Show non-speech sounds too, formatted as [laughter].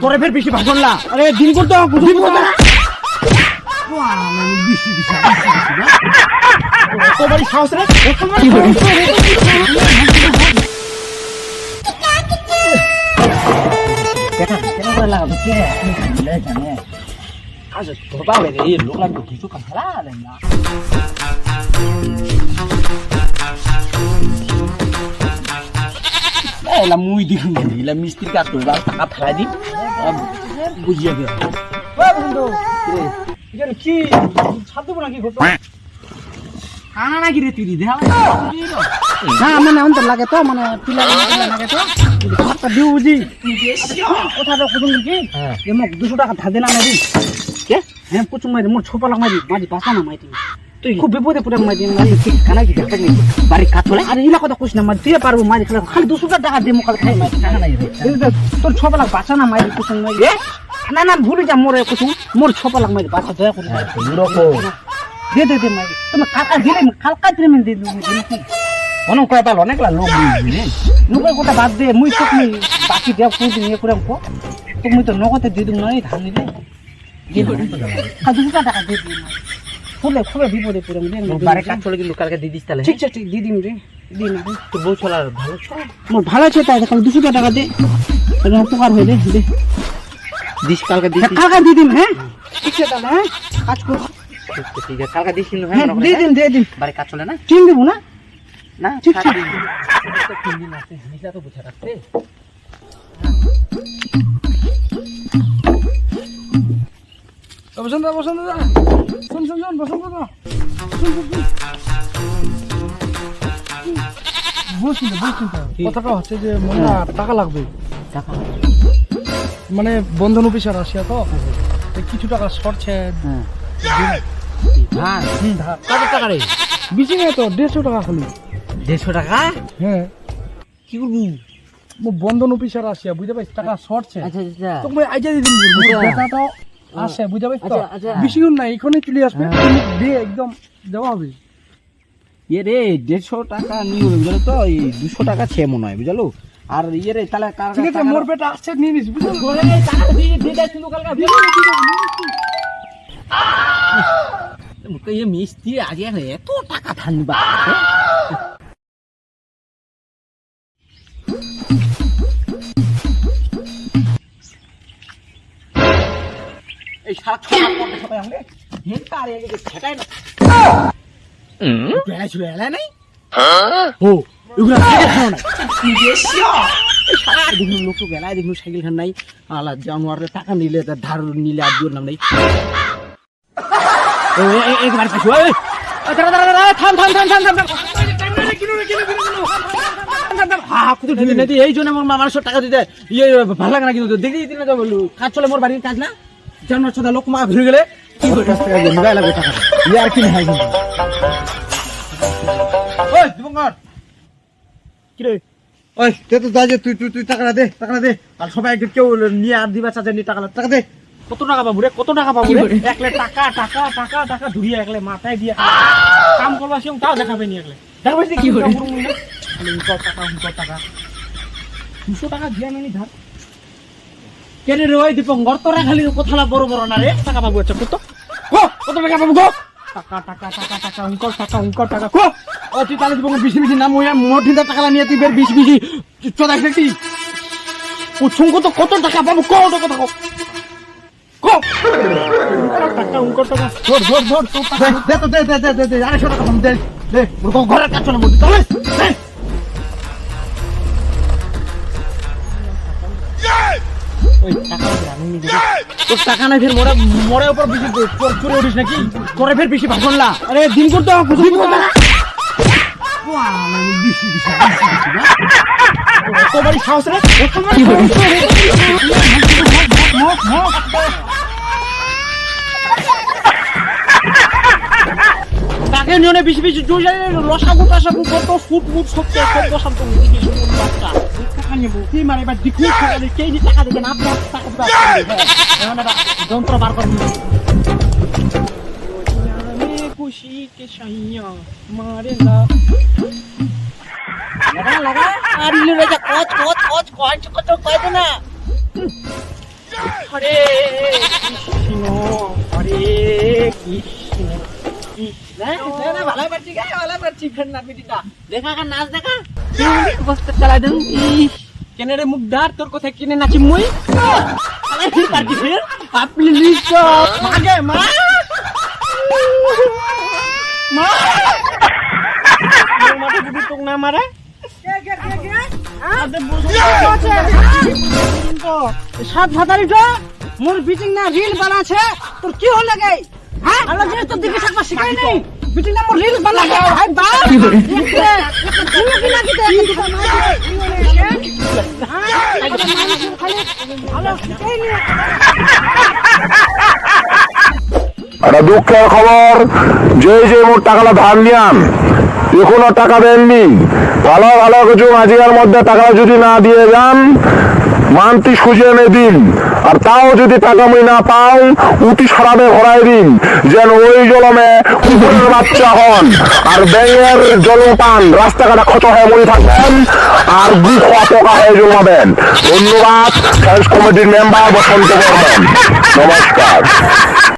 তোরে ফের বেশি না আরে দিন করতে দিন করতে কতবারই সাহস রে? তোর বাবা রে এই লোক কিছু রে না। এলা মুই দেখুন এলা মিস্ত্রি কাজ করবে আর টাকা ফেলাই দিন বুঝিয়ে দে বন্ধু। এখানে কি ছাদ দেবো নাকি ঘটো কানা নাকি রে তুই দেখা না মানে অন্তর লাগে তো মানে পিলা লাগে তো। ভাতটা দিও বুঝি কথাটা কুতুম কি হ্যাঁ মোক দুশো টাকা ধার দেনা মারি কে? হ্যাঁ কুচুম মারি মোর ছোপা লাগ মারি মাঝি বাসা না মারি তুই খুব বিপদে পড়ে মারি মারি কানা কি দেখা নেই? বাড়ি কাজ চলে? আরে ইলা কথা কুছ না মারি তুই পারব মারি খেলা খালি দুশো টাকা দিয়ে মোক খাই মারি কানা নাই তোর ছোপা লাগ বাসা না কুচুম মারি এ? না না ভুলে যা মোর কুচুম মোর ছোপা লাগ মারি বাসা দয়া করে। মারি। মুরকো দে দে দে মারি তুমি কালকা দিলে কালকা দিলে আমি দিয়ে দেবো নাকি অনেক কয়টা অনেকলা লোক বুঝবি নুকের কথা বাদ দে মুই তোক বাকি দেব কোন দিন ইয়ে করে তোক মুই তো নগদে দিয়ে দিম নয় ধান আর দুশো টাকা দিয়ে দিম খুলে খুলে বিপদে পড়ে আমি বাড়ি কাজ চলে কিন্তু কালকে দিয়ে দিস তাহলে। ঠিক আছে ঠিক দিয়ে দিম রে দিন রে। তোর বউ চলার ভালো মোর ভালো আছে তাই কাল দুশো টাকা দে। উপকার হয়ে দে দে। দিস কালকে দিস হ্যাঁ, কালকে দিয়ে দিম হ্যাঁ। ঠিক আছে তাহলে হ্যাঁ কাজ কর। ঠিক আছে। কালকে দিস কিন্তু হ্যাঁ দিয়ে দিন দিয়ে দিন বাড়ি কাজ চলে না? চিন দেবো না? না ঠিক আছে। দিন। তো তিন দিন আছে জিনিসটা তো বুঝে রাখতে। বসন্ত বসন্ত দা। শুন শুন শুন বসন্ত দা বুঝছি বুঝছি কথাটা হচ্ছে যে মনে টাকা লাগবে। টাকা মানে বন্ধন অফিসার আসিয়া তো তো কিছু টাকা সরছে। হ্যাঁ। কত টাকা রে? বেশি নেই তো দেড়শো টাকা খালি। দেড়শো টাকা? হ্যাঁ। কি করবি বন্ধন অফিসার আসিয়া বুঝতে পারছিস টাকা সরছে। আচ্ছা আচ্ছা। তো আইজা দিদিম আচ্ছা। বেটাটা আসে বুঝতে পারছিস তো আচ্ছা, আচ্ছা। নাই এখানে চলে আসবে দিয়ে একদম দেওয়া হবে ইয়ে রে দেড়শো টাকা নিয়ে বুঝলো তো এই দুশো টাকা ছে মনে হয় বুঝলো আর ইয়ে রে তাহলে কার ঠিক আছে মোর বেটা আসছে নিয়ে নিস বুঝলি ইয়ে মিস্ত্রি আগে এত টাকা ধানবা এই সারা সবাই আর এদিকে ছেটাই না? ছিল এলা নাই? ও এগুলো খাও না। সারা দেখুন লোক তো বেলায় দেখুন সাইকেল খান নাই। আলা জানোয়ারের টাকা নিলে তার ধার নিলে আর দিওর নাম নাই। ও একবার পাশে ওই দাঁড়া দাঁড়া দাঁড়া থাম থাম থাম থাম থাম থাম। হা হা কুতু ঢুকে নেতি এই জন্য আমার মামার সব টাকা দিতে। ইয়ে ভালো লাগে না কিন্তু দেখি দিন কাজ চলে মোর বাড়ির কাজ না? জানোয়ার সাথে লোক মা ঘুরে গেলে কি করে কাছ থেকে নিবাই লাগবে টাকা? ইয়ে আর কি নাই কিন্তু। ওই দিবঙ্গর। কি রে? ওই দে তো যা যে তুই তুই তুই টাকাটা দে টাকাটা দে। আর সবাই একটু কেউ নিয়ে আর দিবা চাচা নিয়ে টাকা টাকা দে। কত টাকা পাবো রে? কত টাকা পাবো রে? একলে টাকা টাকা টাকা টাকা ধুরিয়ে একলে মাথায় দিয়ে কাম করবা সিং তাও দেখাবে নি একলে দেখাবে কি করে? টাকা টাকা। দুশো টাকা দিয়ে আনি ধার। কেন রে ওই দীপঙ্কর? তোরা খালি কথাটা বড় বড় না রে। টাকা পাবো আচ্ছা কত কত টাকা পাবো গো টাকা টাকা টাকা টাকা উনকর টাকা উনকর টাকা, কো। ও, তুই তাহলে দীপঙ্কর বেশি বেশি নাম ওই মোট হিন্দা টাকা নিয়ে তুই বের বেশি বেশি। চোদাই ফেলতি ও ছুঙ্কো তো কত টাকা পাবো কত কথা কো। কো। টাকা উনকর টাকা। ধর ধর ধর তো দে দে দে দে পাবো, দে দে। ঘরের কাজ চলে। ওই টাকা আমি তোর টাকা নাই ফের উপর বেশি চোর চুরে উঠিস নাকি? তোরে ফের বেশি ভাষণ না। আরে দিন করতে হবে দিন করতে কতবারই সাহস রে। তাকে নিয়ে বেশি বেশি জোর লসাগু টাসাগু কত ফুট ফুট সত্য সত্য শান্ত বাচ্চা। টাকা নেব কি মানে এবার দিকুই টাকা দিয়ে কে দিয়ে টাকা দেবেন? আপনার টাকা দিবে এখন একটা যন্ত্র বার করুন। খুশি কে সাইয়া মারে না। লাগা লাগা আর ইলো রাজা কচ কচ কচ কচ কচ কচ না। হরে কৃষ্ণ হরে কৃষ্ণ। ভালো পারছি গায়ে ভালো পারছি ফের না পিটিটা দেখা নাচ দেখা। [laughs] বস্তা চালাই দেন। কেনে রে মুখ ডার তোর কোথায় কিনে নাচি মুই? আপনি মাগে মা। মা। তোক না মারে? সাত ভাতারিটা মোর বিটিং না রিল বানাছে। তোর কি হল লাগে হ্যাঁ? আলো জিনিস তোর দিকে থাকবা শিখাই নেই? বিটিং না ভাই বা কি করে তুমি কি নেই একটা দুঃখের খবর যে যে মোট টাকাটা ধার নিয়াম এখনও টাকা দেননি। ভালো ভালো কিছু মাঝিকার মধ্যে টাকা যদি না দিয়ে যান মান্তি সুজে এনে দিন। আর তাও যদি টাকা মই না পাও উতি সরাবে হরাই দিন, যেন ওই জলমে কুকুরের বাচ্চা হন। আর ব্যাঙের জল পান রাস্তাঘাটে ক্ষত হয়ে মরে থাকবেন, আর বুক অপকা হয়ে জন্মাবেন। ধন্যবাদ সায়েন্স কমিটির মেম্বার বসন্ত নমস্কার।